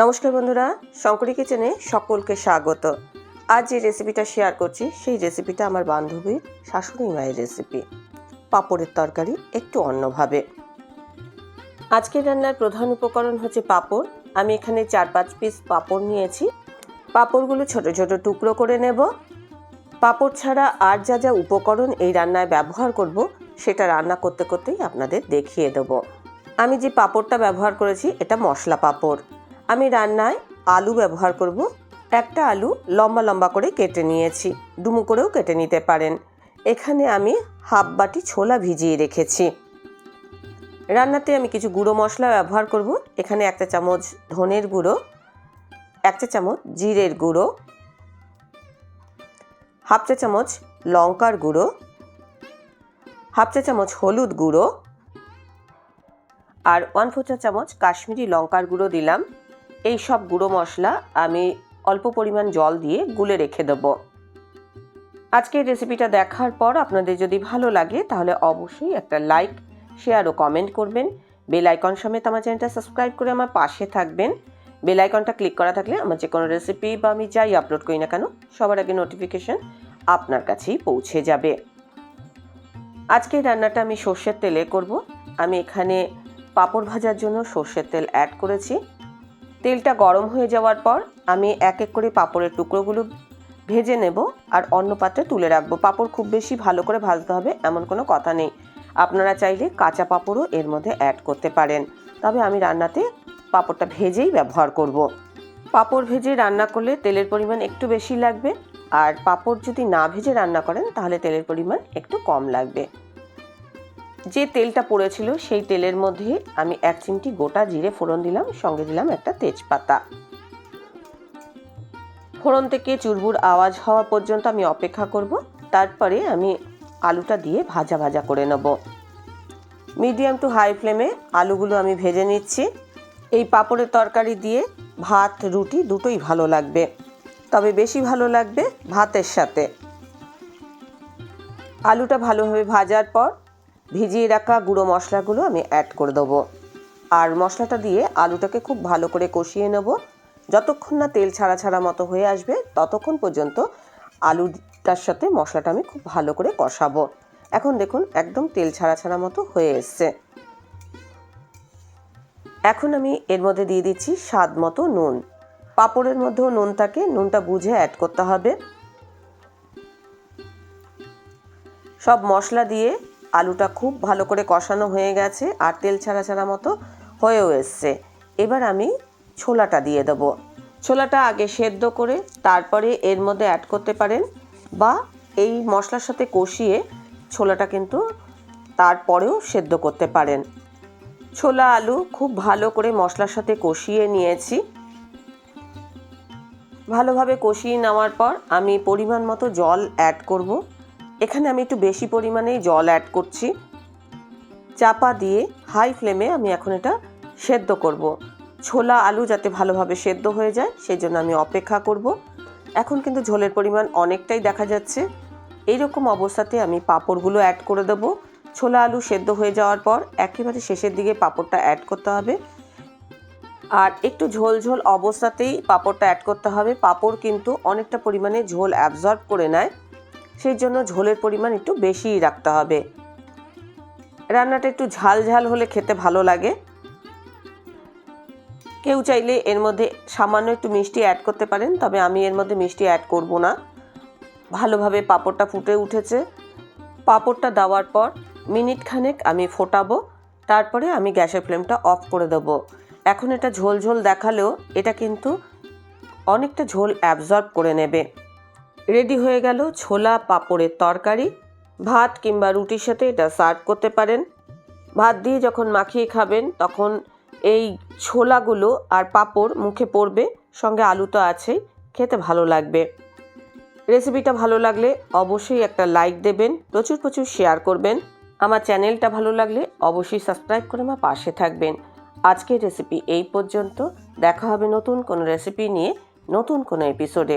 নমস্কার বন্ধুরা, শঙ্করী কিচেনে সকলকে স্বাগত। আজ যে রেসিপিটা শেয়ার করছি, সেই রেসিপিটা আমার বান্ধবীর শাশুড়ি মায়ের রেসিপি পাঁপড়ের তরকারি একটু অন্যভাবে। আজকের রান্নার প্রধান উপকরণ হচ্ছে পাঁপড়। আমি এখানে চার পাঁচ পিস পাঁপড় নিয়েছি। পাঁপড়গুলো ছোট ছোট টুকরো করে নেব। পাঁপড় ছাড়া আর যা যা উপকরণ এই রান্নায় ব্যবহার করব, সেটা রান্না করতে করতেই আপনাদের দেখিয়ে দেবো। আমি যে পাঁপড়টা ব্যবহার করেছি, এটা মশলা পাঁপড়। আমি রান্নায় আলু ব্যবহার করব। একটা আলু লম্বা লম্বা করে কেটে নিয়েছি। ডুমু করেও কেটে নিতে পারেন। এখানে আমি হাফ বাটি ছোলা ভিজিয়ে রেখেছি। রান্নাতে আমি কিছু গুঁড়ো মশলা ব্যবহার করব। এখানে একটা চামচ ধনের গুঁড়ো একটা চামচ জিরের গুঁড়ো, হাফ চা চামচ লঙ্কার গুঁড়ো, হাফ চা চামচ হলুদ গুঁড়ো, আর ওয়ান ফোর চা চামচ কাশ্মীরি লঙ্কার গুঁড়ো দিলাম। এই সব গুঁড়ো মশলা আমি অল্প পরিমাণ জল দিয়ে গুলে রেখে দেব। আজকের রেসিপিটা দেখার পর আপনাদের যদি ভালো লাগে, তাহলে অবশ্যই একটা লাইক শেয়ার ও কমেন্ট করবেন। বেল আইকন সমেত আমার চ্যানেলটা সাবস্ক্রাইব করে আমার পাশে থাকবেন। বেল আইকনটা ক্লিক করা থাকলে আমার যে কোনো রেসিপি বা আমি যাই আপলোড করি না কেন, সবার আগে নোটিফিকেশন আপনার কাছেই পৌঁছে যাবে। আজকের রান্নাটা আমি সর্ষের তেলে করব। আমি এখানে পাঁপড় ভাজার জন্য সর্ষের তেল অ্যাড করেছি। তেলটা গরম হয়ে যাওয়ার পর আমি এক এক করে পাঁপড়ের টুকরোগুলো ভেজে নেব আর অন্য পাত্রে তুলে রাখব। পাঁপড় খুব বেশি ভালো করে ভাজতে হবে, এমন কোনো কথা নেই। আপনারা চাইলে কাঁচা পাঁপড়ও এর মধ্যে অ্যাড করতে পারেন। তবে আমি রান্নাতে পাঁপড়টা ভেজেই ব্যবহার করব। পাঁপড় ভেজে রান্না করলে তেলের পরিমাণ একটু বেশি লাগবে, আর পাঁপড় যদি না ভেজে রান্না করেন তাহলে তেলের পরিমাণ একটু কম লাগবে। যে তেলটা পড়েছিল সেই তেলের মধ্যে আমি এক চিমটি গোটা জিরে ফোড়ন দিলাম, সঙ্গে দিলাম একটা তেজপাতা। ফোড়ন থেকে চুরবুর আওয়াজ হওয়া পর্যন্ত আমি অপেক্ষা করব, তারপরে আমি আলুটা দিয়ে ভাজা ভাজা করে নেব। মিডিয়াম টু হাই ফ্লেমে আলুগুলো আমি ভেজে নিচ্ছি। এই পাঁপড়ের তরকারি দিয়ে ভাত, রুটি দুটোই ভালো লাগবে। তবে বেশি ভালো লাগবে ভাতের সাথে। আলুটা ভালোভাবে ভাজার পর ভিজিয়ে রাখা গুঁড়ো মশলাগুলো আমি অ্যাড করে দেবো। আর মশলাটা দিয়ে আলুটাকে খুব ভালো করে কষিয়ে নেব। যতক্ষণ না তেল ছাড়া ছাড়া মতো হয়ে আসবে, ততক্ষণ পর্যন্ত আলুটার সাথে মশলাটা আমি খুব ভালো করে কষাবো। এখন দেখুন, একদম তেল ছাড়া ছাড়া মতো হয়ে এসছে। এখন আমি এর মধ্যে দিয়ে দিচ্ছি স্বাদ মতো নুন। পাঁপড়ের মধ্যেও নুন থাকে, নুনটা বুঝে অ্যাড করতে হবে। সব মশলা দিয়ে আলুটা খুব ভালো করে কষানো হয়ে গেছে আর তেল ছাড়া ছাড়া মতো হয়েও এসছে। এবার আমি ছোলাটা দিয়ে দেব। ছোলাটা আগে সেদ্ধ করে তারপরে এর মধ্যে অ্যাড করতে পারেন বা এই মশলার সাথে কষিয়ে ছোলাটা কিন্তু তারপরেও সেদ্ধ করতে পারেন। ছোলা, আলু খুব ভালো করে মশলার সাথে কষিয়ে নিয়েছি। ভালোভাবে কষিয়ে নেওয়ার পর আমি পরিমাণ মতো জল অ্যাড করব। এখানে আমি একটু বেশি পরিমাণেই জল অ্যাড করছি। চাপা দিয়ে হাই ফ্লেমে আমি এখন এটা সেদ্ধ করব। ছোলা আলু যাতে ভালোভাবে সেদ্ধ হয়ে যায় সেই জন্য আমি অপেক্ষা করব। এখন কিন্তু ঝোলের পরিমাণ অনেকটাই দেখা যাচ্ছে। এইরকম অবস্থাতে আমি পাঁপড়গুলো অ্যাড করে দেব। ছোলা আলু সেদ্ধ হয়ে যাওয়ার পর একেবারে শেষের দিকে পাঁপড়টা অ্যাড করতে হবে। আর একটু ঝোল ঝোল অবস্থাতেই পাঁপড়টা অ্যাড করতে হবে। পাঁপড় কিন্তু অনেকটা পরিমাণে ঝোল অ্যাবজর্ব করে নেয়। সেই জন্য ঝোলের পরিমাণ একটু বেশিই রাখতে হবে। রান্নাটা একটু ঝাল ঝাল হলে খেতে ভালো লাগে। কেউ চাইলে এর মধ্যে সামান্য একটু মিষ্টি অ্যাড করতে পারেন, তবে আমি এর মধ্যে মিষ্টি অ্যাড করব না। ভালোভাবে পাঁপড়টা ফুটে উঠেছে। পাঁপড়টা দেওয়ার পর মিনিট খানেক আমি ফোটাবো, তারপরে আমি গ্যাসের ফ্লেমটা অফ করে দেবো। এখন এটা ঝোল ঝোল দেখালেও এটা কিন্তু অনেকটা ঝোল অ্যাবজর্ব করে নেবে। রেডি হয়ে গেল ছোলা, পাঁপড়ের তরকারি, ভাত কিংবা রুটির সাথে এটা সার্ভ করতে পারেন। ভাত দিয়ে যখন মাখিয়ে খাবেন, তখন এই ছোলাগুলো আর পাঁপড় মুখে পড়বে, সঙ্গে আলু তো আছেই, খেতে ভালো লাগবে। রেসিপিটা ভালো লাগলে অবশ্যই একটা লাইক দেবেন, প্রচুর প্রচুর শেয়ার করবেন। আমার চ্যানেলটা ভালো লাগলে অবশ্যই সাবস্ক্রাইব করে আমার পাশে থাকবেন। আজকের রেসিপি এই পর্যন্ত। দেখা হবে নতুন কোনো রেসিপি নিয়ে নতুন কোনো এপিসোডে